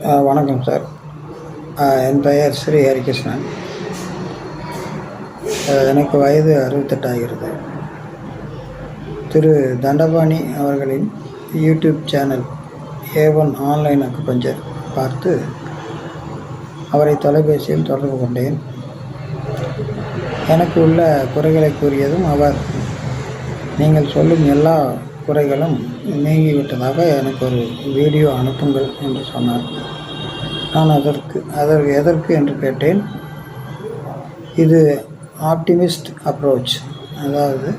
ஆ, வணக்கம் சார். என் பெயர் ஸ்ரீ ஹரிகிருஷ்ணன். எனக்கு வயது அறுபத்தெட்டாகிறது. திரு தண்டபாணி அவர்களின் YouTube channel A one online acupuncture பார்த்து அவரை தொலைபேசியில் தொடர்பு கொண்டேன். எனக்கு உள்ள குறைகளை கூறியதும் அவர் நீங்கள் சொல்லும் எல்லா குறைகளும் நீங்கிவிட்டதாக எனக்கு ஒரு வீடியோ அனுப்புங்கள் என்று சொன்னார். நான் அதற்கு அதற்கு எதற்கு என்று கேட்டேன். இது ஆப்டிமிஸ்ட் அப்ரோச். அதாவது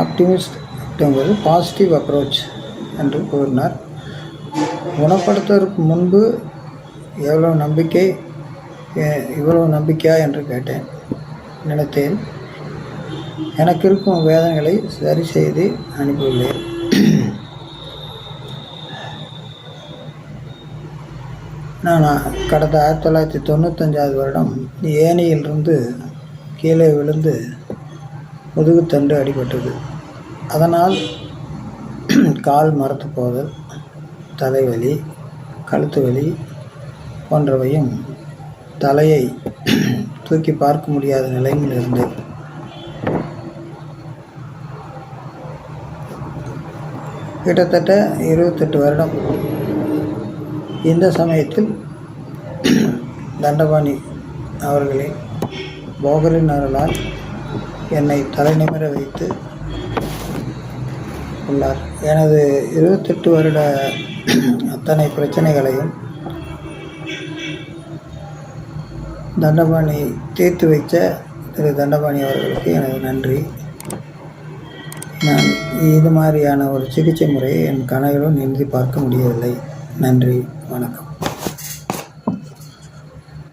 ஆப்டிமிஸ்ட் அப்படிங்கிறது பாசிட்டிவ் அப்ரோச் என்று கூறினார். குணப்படுத்துவதற்கு முன்பு எவ்வளோ நம்பிக்கை இவ்வளோ நம்பிக்கையா என்று கேட்டேன் நினைத்தேன். எனக்கு இருக்கும் வேதனைகளை சரி செய்து அனுப்பியுள்ளேன். நான் கடந்த ஆயிரத்தி தொள்ளாயிரத்தி தொண்ணூத்தஞ்சாவது வருடம் ஏனியிலிருந்து கீழே விழுந்து முதுகுத்தண்டு அடிபட்டது. அதனால் கால் மரத்து போதல் தலைவலி கழுத்து வலி போன்றவையும் தலையை தூக்கி பார்க்க முடியாத நிலையில் இருந்தேன். கிட்டத்தட்ட இருபத்தெட்டு வருடம். இந்த சமயத்தில் தண்டபாணி அவர்களின் போகரின் அருளால் என்னை தலைநிமிர வைத்து உள்ளார். எனது இருபத்தெட்டு வருட அத்தனை பிரச்சனைகளையும் தண்டபாணி தீர்த்து வைத்த திரு தண்டபாணி அவர்களுக்கு எனது நன்றி. நான் இது மாதிரியான ஒரு சிகிச்சை முறையை என் கனவிலும் நிறுத்தி பார்க்க முடியவில்லை. நன்றி. வணக்கம்.